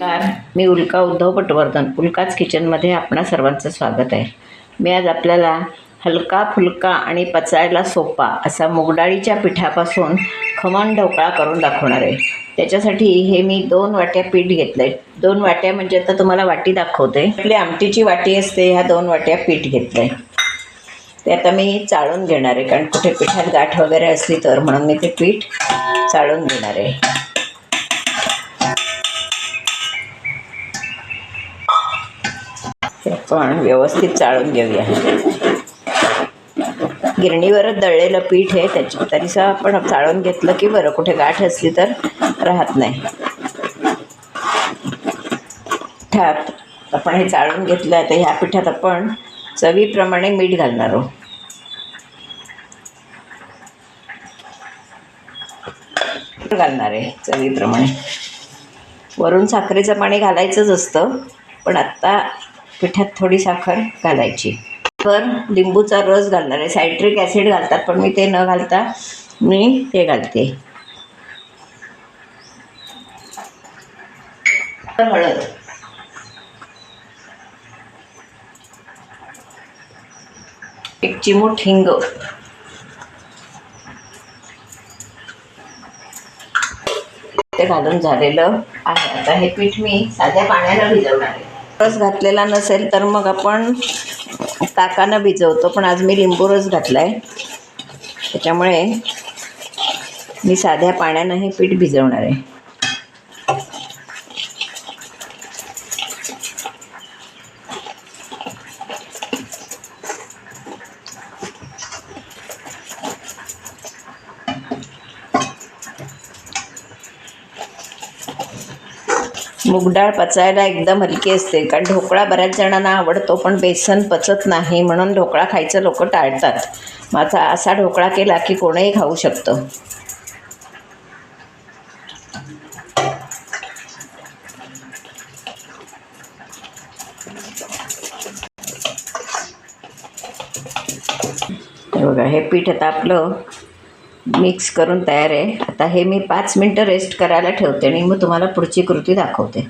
नमस्कार. मी उल्का उद्धव पटवर्धन उल्काच किचनमध्ये आपणा सर्वांचं स्वागत आहे. मी आज आपल्याला हलका फुलका आणि पचायला सोपा असा मुगडाळीच्या पिठापासून खमण ढोकळा करून दाखवणार आहे. त्याच्यासाठी हे मी दोन वाट्या पीठ घेतलं आहे दोन वाट्या म्हणजे आता तुम्हाला वाटी दाखवते. आपली आमटीची वाटी असते ह्या दोन वाट्या पीठ घेतलं आहे ते आता मी चाळून घेणार आहे कारण कुठे पिठात गाठ वगैरे असली तर म्हणून मी ते पीठ चाळून घेणार आहे. ते पण व्यवस्थित चाळून घेऊया. गिरणीवरच दळलेलं पीठ आहे त्याच्या तरीसं आपण चाळून घेतलं की बरं कुठे गाठ असली तर राहत नाही. पिठात आपण हे चाळून घेतलं आहे तर ह्या पिठात आपण चवीप्रमाणे मीठ घालणार आहोत. घालणार आहे चवीप्रमाणे. वरून साखरेचं पाणी घालायचंच असतं पण आत्ता पिठात थोडी साखर घालायची. तर लिंबूचा रस घालणार आहे. सायट्रिक ॲसिड घालतात पण मी ते न घालता मी ते घालते. हळद. एक चिमूट हिंग. ते घालून झालेलं आहे. आता हे पीठ मी साध्या पाण्याला भिजवणार आहे. रस घातलेला नसेल तर मग आपण ताकानं भिजवतो. पण आज मी लिंबू रस घातला आहे त्याच्यामुळे मी साध्या पाण्यानं हे पीठ भिजवणार आहे. मूगडाळ पचायला एकदम हलकी असते. कारण ढोकळा बऱ्याच जणांना आवडतो पण बेसन पचत नाही म्हणून ढोकळा खायचं लोक टाळतात. माझा असा ढोकळा केला की कोणीही खाऊ शकतं. हे बघा हे पीठ आता आपलं मिक्स करून तयार आहे. आता हे मी पाच मिनटं रेस्ट करायला ठेवते आणि मग तुम्हाला पुढची कृती दाखवते.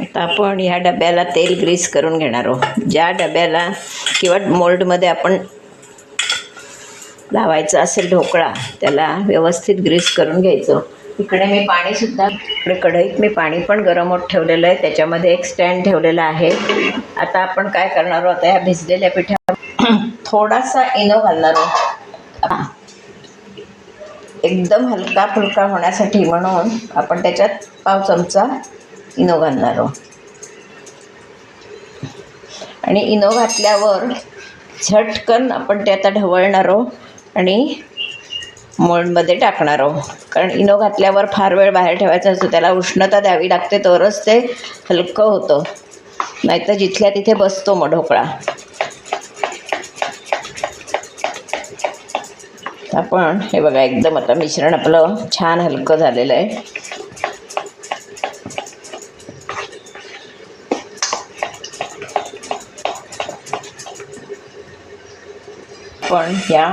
आता आपण ह्या डब्याला तेल ग्रीस करून घेणार आहोत. ज्या डब्याला किंवा मोल्डमध्ये आपण लावायचं असेल ढोकळा त्याला व्यवस्थित ग्रीस करून घ्यायचं. इकडे मी पाणीसुद्धा इकडे कढईत मी पाणी पण गरम होत ठेवलेलं आहे. त्याच्यामध्ये एक स्टँड ठेवलेला आहे. आता आपण काय करणार आहोत? ह्या भिजलेल्या पिठ्या थोडासा इनो घालणार आहोत. एकदम हलका फुलका होण्यासाठी म्हणून आपण त्याच्यात पाव चमचा इनो घालणार आहोत. आणि इनो घातल्यावर झटकन आपण ते आता ढवळणार आहोत आणि मोल्डमध्ये टाकणार आहोत. कारण इनो घातल्यावर फार वेळ बाहेर ठेवायचा असतो त्याला उष्णता द्यावी लागते तरच ते हलकं होतं. नाहीतर जिथल्या तिथे बसतो मग ढोकळा. आपण हे बघा एकदम आता मिश्रण आपलं छान हलकं झालेलं आहे. पण या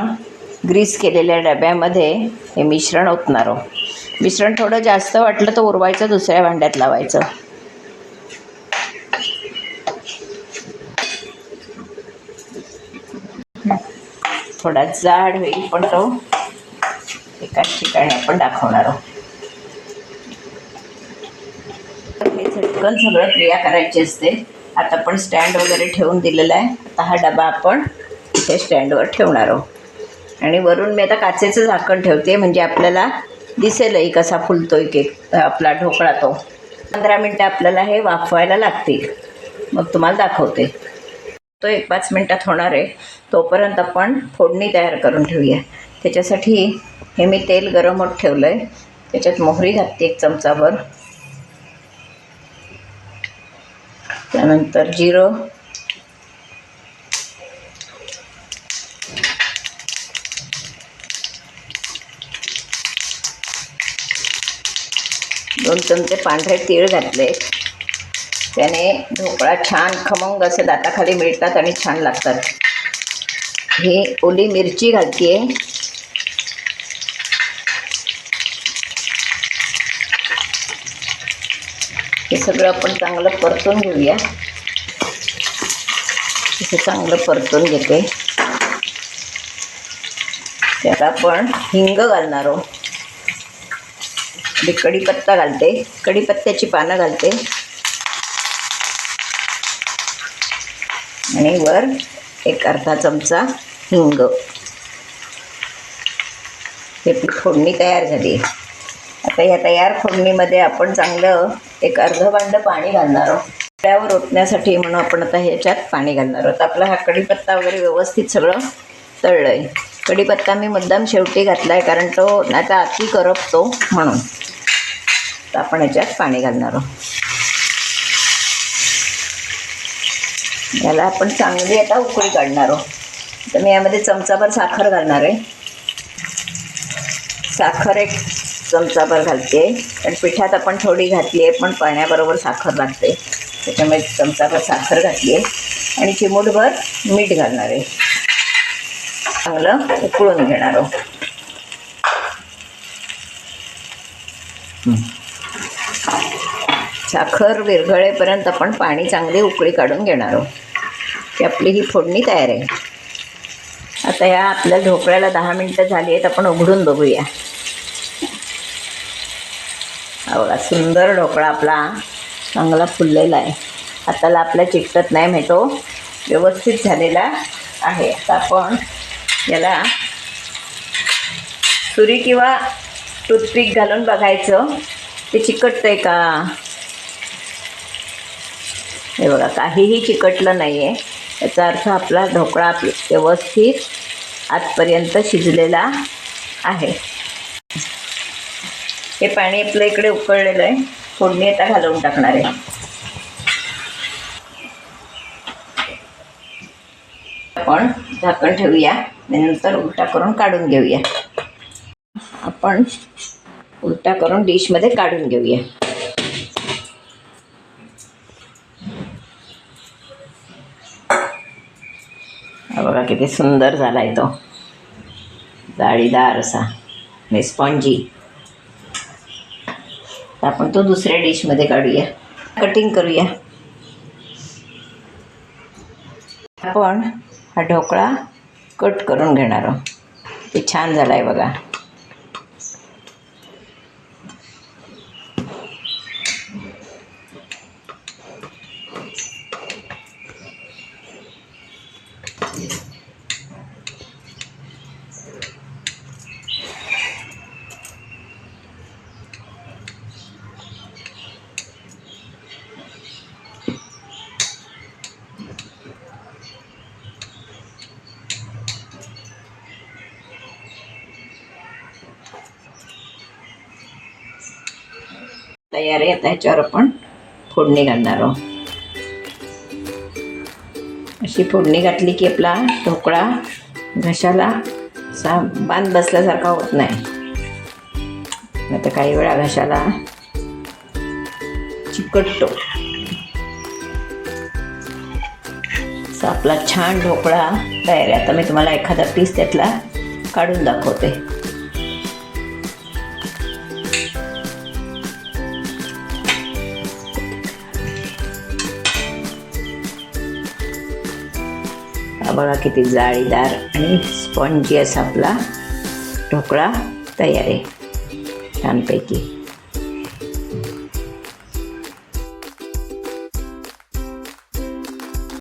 ग्रीस केलेल्या डब्यामध्ये हे मिश्रण ओतणार मिश्रण थोडं जास्त वाटलं तर उरवायचं दुसऱ्या भांड्यात लावायचं. थोडा जाड होईल पण तो एकाच ठिकाणी आपण दाखवणार आहोत. हे झटकन सगळं क्रिया करायची असते. आता आपण स्टँड वगैरे ठेवून दिलेला आहे. आता हा डबा आपण इथे स्टँडवर ठेवणार आहोत. आणि वरून मी आता काचेचं झाकण ठेवते म्हणजे आपल्याला दिसेलही कसा फुलतोय केक आपला ढोकळा तो. पंधरा मिनटं आपल्याला हे वाफवायला लागतील. मग तुम्हाला दाखवते. तो एक पाच मिनटात होणार आहे. तोपर्यंत आपण फोडणी तयार करून ठेवूया. त्याच्यासाठी हे मी तेल गरम होत ठेवलं आहे त्याच्यात मोहरी घातली एक चमचाभर. त्यानंतर जिरं. दोन चमचे पांढरे तीळ घातले त्याने ढोकळा छान खमंग असे दाताखाली मिळतात आणि छान लागतात. ही ओली मिरची घालते हे सगळं आपण चांगलं परतून घेऊया. इथे चांगलं परतून घेते. त्यात आपण हिंग घालणार आहोत. मी कढीपत्ता घालते. कढीपत्त्याची पानं घालते. आणि वर एक अर्धा चमचा हिंग. हे फोडणी तयार झाली. आता या तयार फोडणीमध्ये आपण चांगलं एक अर्ध भांडं पाणी घालणार आहोत. त्यावर ओतण्यासाठी म्हणून आपण आता ह्याच्यात पाणी घालणार आहोत. आपला हा कढीपत्ता वगैरे व्यवस्थित सगळं तळलं आहे कढीपत्ता मी मुद्दाम शेवटी घातला आहे कारण तो आता अति करपतो म्हणून. तर आपण ह्याच्यात पाणी घालणार आहोत. याला आपण चांगली आता उकळी काढणार आहोत. तर मी यामध्ये चमचाभर साखर घालणार आहे. साखर एक चमचाभर घालते. कारण पिठात आपण थोडी घातली आहे पण पाण्याबरोबर साखर लागते. त्याच्यामुळे चमचाभर साखर घातली आहे. आणि चिमूटभर मीठ घालणार आहे. चांगलं उकळून घेणार आहोत. साखर विरघळेपर्यंत आपण पाणी चांगली उकळी काढून घेणार आहोत. की आपली ही फोडणी तयार आहे. आता या आपल्या ढोकळ्याला दहा मिनटं झाली आहेत आपण उघडून बघूया. हा बघा सुंदर ढोकळा आपला चांगला फुललेला आहे. आताला आपल्या चिकटत नाही म्हणजे तो हो, व्यवस्थित झालेला आहे. आता आपण याला सुरी किंवा टूथपिक घालून बघायचं. ते चिकटतं आहे का? हे बघा काहीही चिकटलं नाही आहे याचा अर्थ आपला ढोकळा आप- व्यवस्थित आतपर्यंत शिजलेला आहे. हे पाणी आपलं इकडे उकळलेलं आहे. फोडणी आता घालवून टाकणार आहे. आपण झाकण ठेवूया. आणि नंतर उलटा करून काढून घेऊया. आपण उलटा करून डिशमध्ये काढून घेऊया. किती सुंदर झाला आहे तो जाळीदार असा. आणि स्पॉन्जी. आपण तो दुसऱ्या डिशमध्ये काढूया. कटिंग करूया. आपण हा ढोकळा कट करून घेणार आहोत. ते छान झाला आहे बघा. तयार आहे. आता ह्याच्यावर आपण फोडणी घालणार आहोत. अशी फोडणी घातली की आपला ढोकळा घशाला असा बांध बसल्यासारखा होत नाही. आता काही वेळा घशाला चिकटतो. असा आपला छान ढोकळा तयार आहे. आता मी तुम्हाला एखादा पीस त्यातला काढून दाखवते. हा बघा किती जाळीदार आणि स्पॉन्जी असा आपला ढोकळा तयार आहे. छानपैकी.